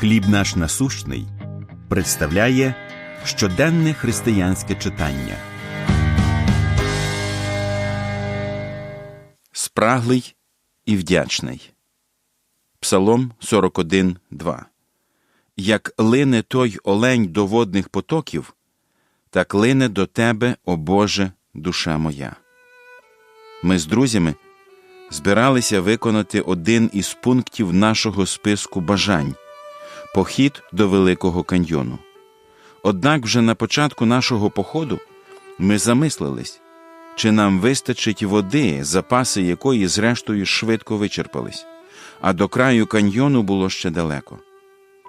Хліб наш насущний представляє щоденне християнське читання. Спраглий і вдячний. Псалом 41.2 Як лине той олень до водних потоків, так лине до тебе, о Боже, душа моя. Ми з друзями збиралися виконати один із пунктів нашого списку бажань похід до Великого каньйону. Однак вже на початку нашого походу ми замислились, чи нам вистачить води, запаси якої, зрештою, швидко вичерпались, а до краю каньйону було ще далеко.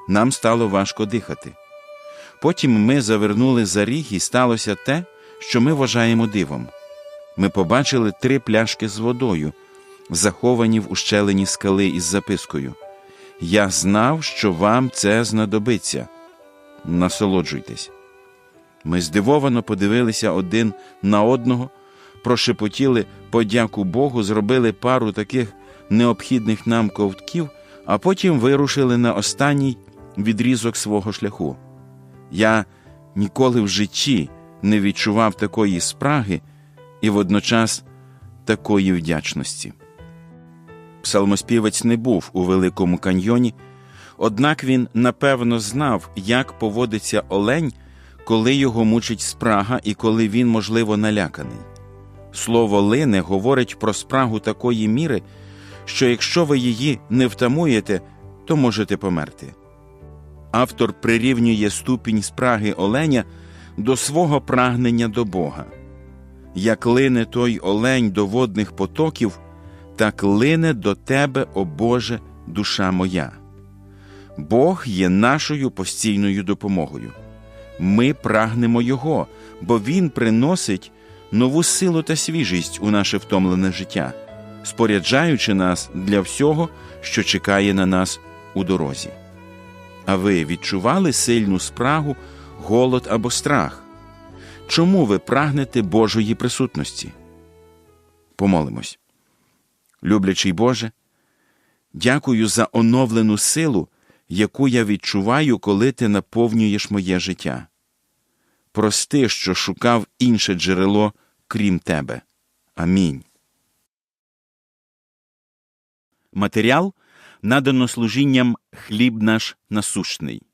Нам стало важко дихати. Потім ми завернули за ріг і сталося те, що ми вважаємо дивом. Ми побачили три пляшки з водою, заховані в ущелині скали із запискою. Я знав, що вам це знадобиться. Насолоджуйтесь. Ми здивовано подивилися один на одного, прошепотіли подяку Богу, зробили пару таких необхідних нам ковтків, а потім вирушили на останній відрізок свого шляху. Я ніколи в житті не відчував такої спраги і водночас такої вдячності. Псалмоспівець не був у Великому каньйоні, однак він напевно знав, як поводиться олень, коли його мучить спрага і коли він, можливо, наляканий. Слово лине говорить про спрагу такої міри, що якщо ви її не втамуєте, то можете померти. Автор прирівнює ступінь спраги оленя до свого прагнення до Бога. Як лине той олень до водних потоків, так лине до тебе, о Боже, душа моя. Бог є нашою постійною допомогою. Ми прагнемо Його, бо Він приносить нову силу та свіжість у наше втомлене життя, споряджаючи нас для всього, що чекає на нас у дорозі. А ви відчували сильну спрагу, голод або страх? Чому ви прагнете Божої присутності? Помолимось. Люблячий Боже, дякую за оновлену силу, яку я відчуваю, коли ти наповнюєш моє життя. Прости, що шукав інше джерело, крім тебе. Амінь. Матеріал надано служінням хліб наш насущний.